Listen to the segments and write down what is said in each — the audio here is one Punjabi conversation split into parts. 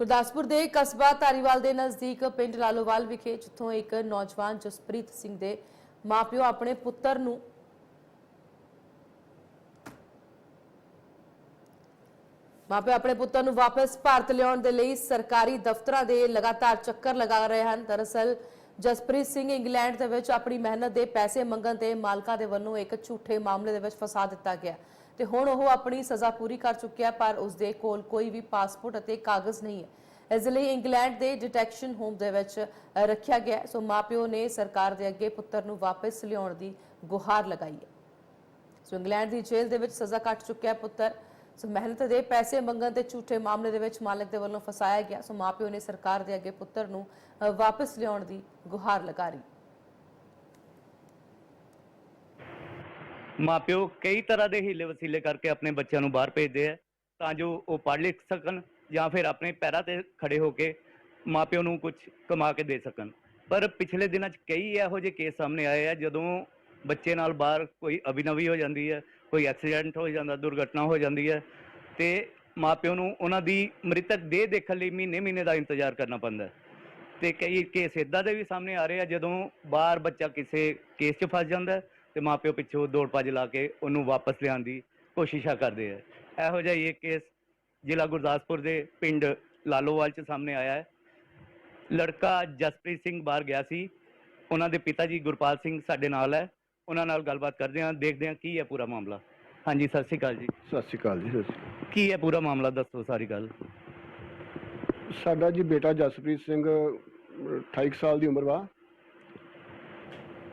ਗੁਰਦਾਸਪੁਰ ਦੇ ਕਸਬਾ ਧਾਰੀਵਾਲ ਦੇ ਨਜ਼ਦੀਕ ਪਿੰਡ ਲਾਲੋਵਾਲ ਵਿਖੇ ਜਿੱਥੋਂ ਇੱਕ ਨੌਜਵਾਨ ਜਸਪ੍ਰੀਤ ਸਿੰਘ ਦੇ ਮਾਪਿਓ ਆਪਣੇ ਪੁੱਤਰ ਨੂੰ ਮਾਪੇ ਆਪਣੇ ਪੁੱਤਰ ਨੂੰ ਵਾਪਸ ਭਾਰਤ ਲਿਆਉਣ ਦੇ ਲਈ ਸਰਕਾਰੀ ਦਫ਼ਤਰਾਂ ਦੇ ਲਗਾਤਾਰ ਚੱਕਰ ਲਗਾ ਰਹੇ ਹਨ। ਦਰਅਸਲ, ਜਸਪ੍ਰੀਤ ਸਿੰਘ ਇੰਗਲੈਂਡ ਦੇ ਵਿੱਚ ਆਪਣੀ ਮਿਹਨਤ ਦੇ ਪੈਸੇ ਮੰਗਣ ਤੇ ਮਾਲਕਾਂ ਦੇ ਵੱਲੋਂ ਇੱਕ ਝੂਠੇ ਮਾਮਲੇ ਦੇ ਵਿੱਚ ਫਸਾ ਦਿੱਤਾ ਗਿਆ। ਤੇ ਹੁਣ ਉਹ ਆਪਣੀ ਸਜ਼ਾ ਪੂਰੀ ਕਰ ਚੁੱਕਿਆ ਪਰ ਉਸ ਦੇ ਕੋਲ ਕੋਈ ਵੀ ਪਾਸਪੋਰਟ ਅਤੇ ਕਾਗਜ਼ ਨਹੀਂ ਹੈ। ਇਸ ਲਈ ਇੰਗਲੈਂਡ ਦੇ ਡਿਟੈਕਸ਼ਨ ਹੋਮ ਦੇ ਵਿੱਚ ਰੱਖਿਆ ਗਿਆ ਹੈ। ਸੋ ਮਾਪਿਓ ਨੇ ਸਰਕਾਰ ਦੇ ਅੱਗੇ ਪੁੱਤਰ ਨੂੰ ਵਾਪਸ ਲਿਆਉਣ ਦੀ ਗੁਹਾਰ ਲਗਾਈ ਹੈ। ਸੋ ਇੰਗਲੈਂਡ ਦੀ ਜੇਲ੍ਹ ਦੇ ਵਿੱਚ ਸਜ਼ਾ ਕੱਟ ਚੁੱਕਿਆ ਪੁੱਤਰ। ਸੋ ਮਿਹਨਤ ਦੇ ਪੈਸੇ ਮੰਗਣ ਤੇ ਝੂਠੇ ਮਾਮਲੇ ਦੇ ਵਿੱਚ ਮਾਲਕ ਦੇ ਵੱਲੋਂ ਫਸਾਇਆ ਗਿਆ। ਸੋ ਮਾਪਿਓ ਨੇ ਸਰਕਾਰ ਦੇ ਅੱਗੇ ਪੁੱਤਰ ਨੂੰ ਅ, ਵਾਪਸ ਲਿਆਉਣ ਦੀ ਗੁਹਾਰ ਲਗਾ ਰਹੀ ਮਾਪਿਓ ਕਈ ਤਰ੍ਹਾਂ ਦੇ ਹੀਲੇ ਵਸੀਲੇ ਕਰਕੇ ਆਪਣੇ ਬੱਚਿਆਂ ਨੂੰ ਬਾਹਰ ਭੇਜਦੇ ਆ, ਤਾਂ ਜੋ ਉਹ ਪੜ੍ਹ ਲਿਖ ਸਕਣ ਜਾਂ ਫਿਰ ਆਪਣੇ ਪੈਰਾਂ ਤੇ ਖੜੇ ਹੋ ਕੇ ਮਾਪਿਓ ਨੂੰ ਕੁਝ ਕਮਾ ਕੇ ਦੇ ਸਕਣ। ਪਰ ਪਿਛਲੇ ਦਿਨਾਂ 'ਚ ਕਈ ਇਹੋ ਜਿਹੇ ਕੇਸ ਸਾਹਮਣੇ ਆਏ ਆ, ਜਦੋਂ ਬੱਚੇ ਨਾਲ ਬਾਹਰ ਕੋਈ ਅਭਿਨਵੀ ਹੋ ਜਾਂਦੀ ਹੈ, ਕੋਈ ਐਕਸੀਡੈਂਟ ਹੋ ਜਾਂਦਾ, ਦੁਰਘਟਨਾ ਹੋ ਜਾਂਦੀ ਹੈ, ਤੇ ਮਾਪਿਓ ਨੂੰ ਉਹਨਾਂ ਦੀ ਮ੍ਰਿਤਕ ਦੇਹ ਦੇਖਣ ਲਈ ਮਹੀਨੇ ਮਹੀਨੇ ਦਾ ਇੰਤਜ਼ਾਰ ਕਰਨਾ ਪੈਂਦਾ ਹੈ। ਤੇ ਕਈ ਕੇਸ ਇਦਾਂ ਦੇ ਵੀ ਸਾਹਮਣੇ ਆ ਰਹੇ ਆ, ਜਦੋਂ ਬਾਹਰ ਬੱਚਾ ਕਿਸੇ ਕੇਸ 'ਚ ਫਸ ਜਾਂਦਾ ਤੇ ਮਾਪਿਓ ਪਿੱਛੋਂ ਦੌੜ ਭੱਜ ਲਾ ਕੇ ਉਹਨੂੰ ਵਾਪਸ ਲਿਆਉਣ ਦੀ ਕੋਸ਼ਿਸ਼ਾਂ ਕਰਦੇ ਆ। ਇਹੋ ਜਿਹਾ ਹੀ ਇੱਕ ਕੇਸ ਜ਼ਿਲ੍ਹਾ ਗੁਰਦਾਸਪੁਰ ਦੇ ਪਿੰਡ ਲਾਲੋਵਾਲ 'ਚ ਸਾਹਮਣੇ ਆਇਆ ਹੈ। ਲੜਕਾ ਜਸਪ੍ਰੀਤ ਸਿੰਘ ਬਾਹਰ ਗਿਆ ਸੀ। ਉਹਨਾਂ ਦੇ ਪਿਤਾ ਜੀ ਗੁਰਪਾਲ ਸਿੰਘ ਸਾਡੇ ਨਾਲ ਹੈ। ਉਹਨਾਂ ਨਾਲ ਗੱਲਬਾਤ ਕਰਦੇ ਹਾਂ ਦੇਖਦੇ ਹਾਂ ਕੀ ਹੈ ਪੂਰਾ ਮਾਮਲਾ। ਹਾਂਜੀ ਸਤਿ ਸ਼੍ਰੀ ਅਕਾਲ ਜੀ। ਸਤਿ ਸ਼੍ਰੀ ਅਕਾਲ ਜੀ ਸਤਿ ਸ਼੍ਰੀ ਅਕਾਲ। ਕੀ ਹੈ ਪੂਰਾ ਮਾਮਲਾ ਦੱਸੋ ਸਾਰੀ ਗੱਲ। ਸਾਡਾ ਜੀ ਬੇਟਾ ਜਸਪ੍ਰੀਤ ਸਿੰਘ ਅਹ, 28 ਕੁ ਸਾਲ ਦੀ ਉਮਰ ਵਾ।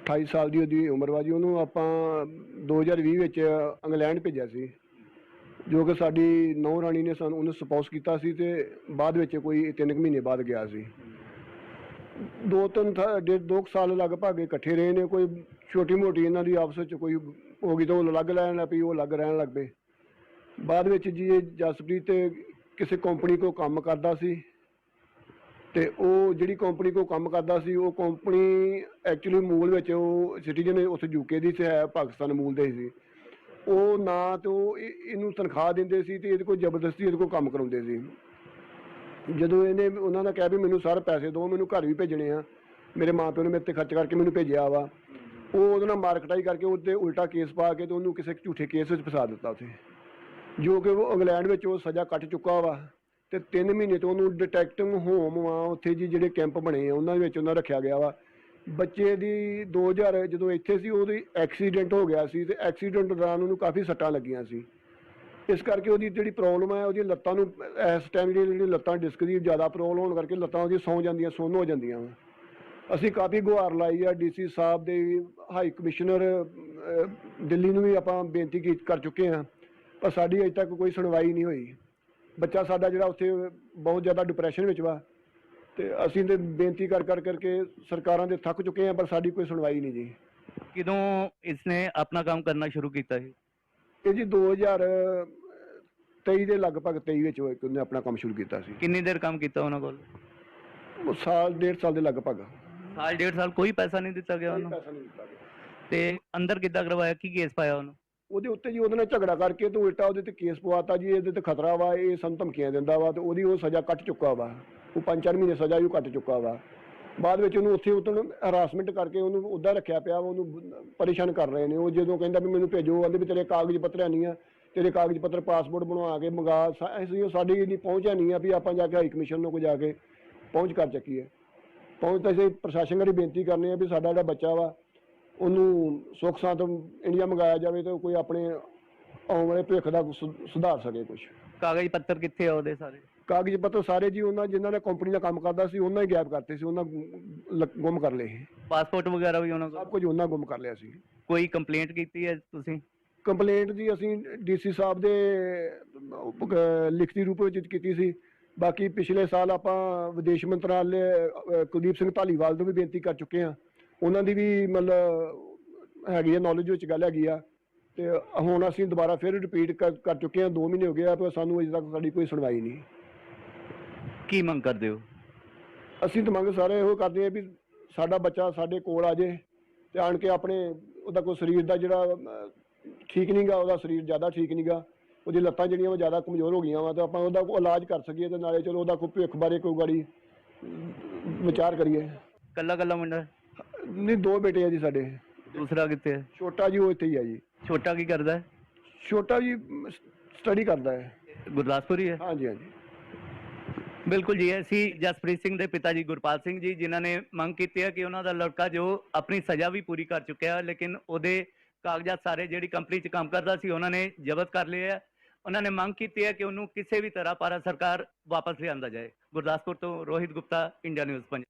28 ਸਾਲ ਦੀ ਉਹਦੀ ਉਮਰ ਵਾ ਜੀ, ਉਹਨੂੰ ਆਪਾਂ 2020 ਵਿੱਚ ਇੰਗਲੈਂਡ ਭੇਜਿਆ ਸੀ। ਜੋ ਕਿ ਸਾਡੀ ਨੌ ਰਾਣੀ ਨੇ ਸਾਨੂੰ ਉਹਨੂੰ ਸਪੌਂਸ ਕੀਤਾ ਸੀ ਤੇ ਬਾਅਦ ਵਿੱਚ ਕੋਈ 3 ਮਹੀਨੇ ਬਾਅਦ ਗਿਆ ਸੀ। ਦੋ ਤਿੰਨ ਥਾ- ਡੇਢ ਦੋ ਕੁ ਸਾਲ ਲਗਭਗ ਇਕੱਠੇ ਰਹੇ ਨੇ, ਕੋਈ ਛੋਟੀ ਮੋਟੀ ਇਹਨਾਂ ਦੀ ਆਪਸ ਵਿੱਚ ਕੋਈ ਹੋ ਗਈ ਤਾਂ ਉਹ ਅਲੱਗ ਲੈਣ ਲੱਗ ਪਈ, ਉਹ ਅਲੱਗ ਰਹਿਣ ਲੱਗ ਪਏ। ਬਾਅਦ ਵਿੱਚ ਜੀ ਇਹ ਜਸਪ੍ਰੀਤ ਕਿਸੇ ਕੰਪਨੀ ਕੋ ਕੰਮ ਕਰਦਾ ਸੀ। ਤੇ ਉਹ ਜਿਹੜੀ ਕੰਪਨੀ ਕੋ ਕੰਮ ਕਰਦਾ ਸੀ, ਉਹ ਕੰਪਨੀ ਐਕਚੁਅਲੀ ਮੂਲ ਵਿੱਚ ਉਹ ਸਿਟੀਜ਼ਨ ਉੱਥੇ ਯੂਕੇ ਦੀ ਸੀ ਹੈ, ਪਾਕਿਸਤਾਨ ਮੂਲ ਦੇ ਸੀ। ਉਹ ਨਾ ਤੇ ਉਹ ਇਹ- ਇਹਨੂੰ ਤਨਖਾਹ ਦਿੰਦੇ ਸੀ ਤੇ ਇਹਦੇ ਕੋਲ ਜ਼ਬਰਦਸਤੀ ਇਹਦੇ ਕੋਲ ਕੰਮ ਕਰਾਉਂਦੇ ਸੀ। ਜਦੋਂ ਇਹਨੇ ਉਹਨਾਂ ਦਾ ਕਿਹਾ ਵੀ ਮੈਨੂੰ ਸਾਰੇ ਪੈਸੇ ਦਿਓ ਮੈਨੂੰ ਘਰ ਵੀ ਭੇਜਣੇ ਆ, ਮੇਰੇ ਮਾਪਿਆਂ ਨੇ ਮੇਰੇ ਤੇ ਖਰਚ ਕਰਕੇ ਮੈਨੂੰ ਭੇਜਿਆ ਵਾ। ਉਹ ਉਹਦੇ ਨਾਲ ਮਾਰਕਟਾਈ ਕਰਕੇ ਉਹਦੇ ਉਲਟਾ ਕੇਸ ਪਾ ਕੇ ਤੇ ਉਹਨੂੰ ਕਿਸੇ ਝੂਠੇ ਕੇਸ ਵਿੱਚ ਫਸਾ ਦਿੱਤਾ ਉੱਥੇ। ਜੋ ਕਿ ਉਹ ਇੰਗਲੈਂਡ ਵਿੱਚ ਉਹ ਸਜ਼ਾ ਕੱਟ ਚੁੱਕਾ ਵਾ। ਤੇ 3 ਮਹੀਨੇ ਤੋਂ ਉਹਨੂੰ ਡਿਟੈਕਟਿਵ ਹੋਮ ਵਾ, ਉੱਥੇ ਜੀ ਜਿਹੜੇ ਕੈਂਪ ਬਣੇ ਆ, ਉਹਨਾਂ ਦੇ ਵਿੱਚ ਉਹਨਾਂ ਰੱਖਿਆ ਗਿਆ ਵਾ। ਬੱਚੇ ਦੀ 2000 ਜਦੋਂ ਇੱਥੇ ਸੀ, ਉਹਦੀ ਐਕਸੀਡੈਂਟ ਹੋ ਗਿਆ ਸੀ ਤੇ ਐਕਸੀਡੈਂਟ ਦੌਰਾਨ ਉਹਨੂੰ ਕਾਫੀ ਸੱਟਾਂ ਲੱਗੀਆਂ ਸੀ। ਇਸ ਕਰਕੇ ਉਹਦੀ ਜਿਹੜੀ ਪ੍ਰੋਬਲਮ ਹੈ ਉਹਦੀ ਲੱਤਾਂ ਨੂੰ, ਇਸ ਟਾਈਮ ਜਿਹੜੀ ਜਿਹੜੀ ਲੱਤਾਂ ਡਿਸਕ ਦੀ ਜ਼ਿਆਦਾ ਪ੍ਰੋਬਲਮ ਹੋਣ ਕਰਕੇ ਲੱਤਾਂ ਉਹਦੀ ਸੌਂ ਜਾਂਦੀਆਂ, ਸੁੰਨ ਹੋ ਜਾਂਦੀਆਂ ਵਾ। ਅਸੀਂ ਕਾਫੀ ਗੁਹਾਰ ਲਾਈ ਆ ਡੀਸੀ ਸਾਹਿਬ ਦੇ ਹਾਈ ਕਮਿਸ਼ਨਰ ਦਿੱਲੀ ਨੂੰ ਵੀ ਆਪਾਂ ਬੇਨਤੀ ਕੀ, ਕਰ ਚੁੱਕੇ ਹਾਂ ਪਰ ਸਾਡੀ ਅਜੇ ਤੱਕ ਕੋਈ ਸੁਣਵਾਈ ਨਹੀਂ ਹੋਈ। ਬੱਚਾ ਸਾਡਾ ਜਿਹੜਾ ਉੱਥੇ ਬਹੁਤ ਜ਼ਿਆਦਾ ਡਿਪਰੈਸ਼ਨ ਵਿੱਚ ਵਾ ਤੇ ਅਸੀਂ ਤੇ ਬੇਨਤੀ ਕਰ ਕਰ ਕਰਕੇ ਸਰਕਾਰਾਂ ਦੇ ਥੱਕ ਚੁੱਕੇ ਹਾਂ ਪਰ ਸਾਡੀ ਕੋਈ ਸੁਣਵਾਈ ਨਹੀਂ ਜੀ। ਕਿਦੋਂ ਇਸਨੇ ਆਪਣਾ ਕੰਮ ਕਰਨਾ ਸ਼ੁਰੂ ਕੀਤਾ ਸੀ ਇਹ ਜੀ 2023 ਦੇ ਲਗਭਗ 23 ਵਿੱਚ ਉਹ ਉਹਨੇ ਆਪਣਾ ਕੰਮ ਸ਼ੁਰੂ ਕੀਤਾ ਸੀ। ਕਿੰਨੀ ਦੇਰ ਕੰਮ ਕੀਤਾ ਉਹਨਾਂ ਕੋਲ? ਉਹ ਸਾਲ ਡੇਢ ਸਾਲ ਦੇ ਲਗਭਗ। ਸਾਲ ਡੇਢ ਸਾਲ ਕੋਈ ਪੈਸਾ ਨਹੀਂ ਦਿੱਤਾ ਗਿਆ ਉਹਨੂੰ? ਪੈਸਾ ਨਹੀਂ ਦਿੱਤਾ ਗਿਆ। ਤੇ ਅੰਦਰ ਕਿੱਦਾਂ ਕਰਵਾਇਆ? ਕੀ ਕੇਸ ਪਾਇਆ ਉਹਨੂੰ? ਉਹਦੇ ਉੱਤੇ ਜੀ ਉਹਦੇ ਨਾਲ ਝਗੜਾ ਕਰਕੇ ਤੇ ਉਲਟਾ ਉਹਦੇ ਤੇ ਕੇਸ ਪਵਾਤਾ ਜੀ, ਇਹਦੇ ਤੇ ਖਤਰਾ ਵਾ, ਇਹ ਸਾਨੂੰ ਧਮਕੀਆਂ ਦਿੰਦਾ ਵਾ ਤੇ ਉਹਦੀ ਉਹ ਸਜ਼ਾ ਕੱਟ ਚੁੱਕਾ ਵਾ। ਉਹ ਪੰਜ ਚਾਰ ਮਹੀਨੇ ਸਜ਼ਾ ਵੀ ਉਹ ਕੱਟ ਚੁੱਕਾ ਵਾ। ਬਾਅਦ ਵਿੱਚ ਉਹਨੂੰ ਉੱਥੇ ਉਤਨ ਹਰਾਸਮੈਂਟ ਕਰਕੇ ਉਹਨੂੰ ਉੱਦਾਂ ਰੱਖਿਆ ਪਿਆ ਵਾ, ਉਹਨੂੰ ਪਰੇਸ਼ਾਨ ਕਰ ਰਹੇ ਨੇ। ਉਹ ਜਦੋਂ ਕਹਿੰਦਾ ਵੀ ਮੈਨੂੰ ਭੇਜੋ ਆਂਦੇ ਵੀ ਤੇਰੇ ਕਾਗਜ਼ ਪੱਤਰ ਨਹੀਂ ਆ। ਤੇਰੇ ਕਾਗਜ਼ ਪੱਤਰ ਪਾਸਪੋਰਟ ਬਣਵਾ ਕੇ ਮੰਗਾ, ਸਾ- ਅਸੀਂ ਉਹ ਸਾਡੀ ਇੰਨੀ ਪਹੁੰਚ ਹੈ ਨਹੀਂ ਆ ਵੀ ਆਪਾਂ ਜਾ ਕੇ ਹਾਈ ਕਮਿਸ਼ਨ ਨੂੰ ਕੋ ਜਾ ਕੇ ਪਹੁੰਚ ਕਰ ਚੱਕੀਏ। ਪਹੁੰਚ ਤਾਂ ਅਸੀਂ ਪ੍ਰਸ਼ਾਸਨ ਕਰੀ ਬੇਨਤੀ ਕਰਨੀ ਆ ਵੀ ਸਾਡਾ ਜਿਹੜਾ ਬੱਚਾ ਵਾ ਉਹਨੂੰ ਸੁੱਖ ਸਾਂਤ ਇੰਡੀਆ ਮੰਗਾਇਆ ਜਾਵੇ ਤੇ ਕੋਈ ਆਪਣੇ ਆਉਣ ਵਾਲੇ ਭਵਿੱਖ ਦਾ ਸੁ- ਸੁਧਾਰ ਸਕੇ ਕੁਝ ਕਾਗਜ਼ ਪੱਤਰ ਕਿੱਥੇ ਆ ਉਹਦੇ ਸਾਰੇ? ਕਾਗਜ਼ ਪੱਤਰ ਸਾਰੇ ਜੀ ਉਹਨਾਂ ਜਿਨ੍ਹਾਂ ਨੇ ਕੰਪਨੀ ਦਾ ਕੰਮ ਕਰਦਾ ਸੀ ਉਹਨਾਂ ਹੀ ਗਾਇਬ ਕਰਤੇ ਸੀ ਉਹਨਾਂ ਲ- ਗੁੰਮ ਕਰ ਲਏ ਪਾਸਪੋਰਟ ਵਗੈਰਾ ਵੀ ਉਹਨਾਂ ਸਭ ਕੋਲ ਕੁਝ ਉਹਨਾਂ ਗੁੰਮ ਕਰ ਲਿਆ ਸੀ। ਕੋਈ ਕੰਪਲੇਂਟ ਕੀਤੀ ਹੈ ਤੁਸੀਂ? ਕੰਪਲੇਂਟ ਜੀ ਅਸੀਂ ਡੀਸੀ ਸਾਹਿਬ ਦੇ ਅਹ, ਲਿਖਤੀ ਰੂਪ ਵਿੱਚ ਕੀਤੀ ਸੀ। ਬਾਕੀ ਪਿਛਲੇ ਸਾਲ ਆਪਾਂ ਵਿਦੇਸ਼ ਮੰਤਰਾਲੇ ਅਹ, ਕੁਲਦੀਪ ਸਿੰਘ ਧਾਲੀਵਾਲ ਨੂੰ ਵੀ ਬੇਨਤੀ ਕਰ ਚੁੱਕੇ ਹਾਂ। ਉਹਨਾਂ ਦੀ ਵੀ ਮਤਲਬ ਹੈਗੀ ਆ ਨੌਲੇਜ ਵਿੱਚ ਗੱਲ ਹੈਗੀ ਆ। ਤੇ ਹੁਣ ਅਸੀਂ ਦੁਬਾਰਾ ਫਿਰ ਰਿਪੀਟ ਕਰ ਚੁੱਕੇ ਹਾਂ 2 ਮਹੀਨੇ ਹੋ ਗਏ ਆ ਪਰ ਸਾਨੂੰ ਅਜੇ ਤੱਕ ਸਾਡੀ ਕੋਈ ਸੁਣਵਾਈ ਨਹੀਂ। ਕੀ ਮੰਗ ਕਰਦੇ ਹੋ? ਅਸੀਂ ਤਾਂ ਮੰਗ ਸਾਰੇ ਇਹੋ ਕਰਦੇ ਆ ਵੀ ਸਾਡਾ ਬੱਚਾ ਸਾਡੇ ਕੋਲ ਆ ਜੇ ਤੇ ਆਣ ਕੇ ਆਪਣੇ ਉਹਦਾ ਕੋਈ ਸਰੀਰ ਦਾ ਜਿਹੜਾ ਠੀਕ ਨਹੀਂਗਾ ਉਹਦਾ ਸਰੀਰ ਜ਼ਿਆਦਾ ਠੀਕ ਨਹੀਂਗਾ ਉਹਦੀ ਲੱਤਾਂ ਜਿਹੜੀਆਂ ਵਾ ਜ਼ਿਆਦਾ ਕਮਜ਼ੋਰ ਹੋ ਗਈਆਂ ਵਾ ਤਾਂ ਆਪਾਂ ਉਹਦਾ ਕੋਈ ਇਲਾਜ ਕਰ ਸਕੀਏ ਤੇ ਨਾਲੇ ਚਲੋ ਉਹਦਾ ਕੋਈ ਭਵਿੱਖ ਬਾਰੇ ਕੋਈ ਗਾੜੀ ਵਿਚਾਰ ਕਰੀਏ। ਕੱਲਾ ਕੱਲਾ ਮੁੰਡਾ? ਨਹੀਂ ਦੋ ਬੇਟੇ ਆ ਜੀ ਸਾਡੇ। ਦੂਸਰਾ ਕਿੱਥੇ ਹੈ ਛੋਟਾ ਜੀ ਉਹ ਇੱਥੇ ਹੀ ਆ ਜੀ। ਛੋਟਾ ਕੀ ਕਰਦਾ ਹੈ? ਛੋਟਾ ਜੀ ਸਟੱਡੀ ਕਰਦਾ ਹੈ। ਗੁਰਦਾਸਪੁਰ ਹੀ ਹੈ? ਹਾਂਜੀ ਹਾਂਜੀ। ਬਿਲਕੁਲ ਜੀ ਅਸੀਂ ਜਸਪ੍ਰੀਤ ਸਿੰਘ ਦੇ ਪਿਤਾ ਜੀ ਗੁਰਪਾਲ ਸਿੰਘ ਜੀ ਜਿਨ੍ਹਾਂ ਨੇ ਮੰਗ ਕੀਤੀ ਹੈ ਕਿ ਉਹਨਾਂ ਦਾ ਲੜਕਾ ਜੋ ਆਪਣੀ ਸਜ਼ਾ ਵੀ ਪੂਰੀ ਕਰ ਚੁੱਕਿਆ ਹੈ ਲੇਕਿਨ ਉਹਦੇ ਕਾਗਜ਼ਾਤ ਸਾਰੇ ਜਿਹੜੀ ਕੰਪਨੀ 'ਚ ਕੰਮ ਕਰਦਾ ਸੀ ਉਹਨਾਂ ਨੇ ਜ਼ਬਤ ਕਰ ਲਏ ਹੈ। ਉਹਨਾਂ ਨੇ ਮੰਗ ਕੀਤੀ ਹੈ ਕਿ ਉਹਨੂੰ ਕਿਸੇ ਵੀ ਤਰ੍ਹਾਂ ਭਾਰਤ ਸਰਕਾਰ ਵਾਪਸ ਲਿਆਂਦਾ ਜਾਏ। ਗੁਰਦਾਸਪੁਰ ਤੋਂ ਰੋਹਿਤ ਗੁਪਤਾ ਇੰਡੀਆ ਨਿਊਜ਼ ਪੰਜ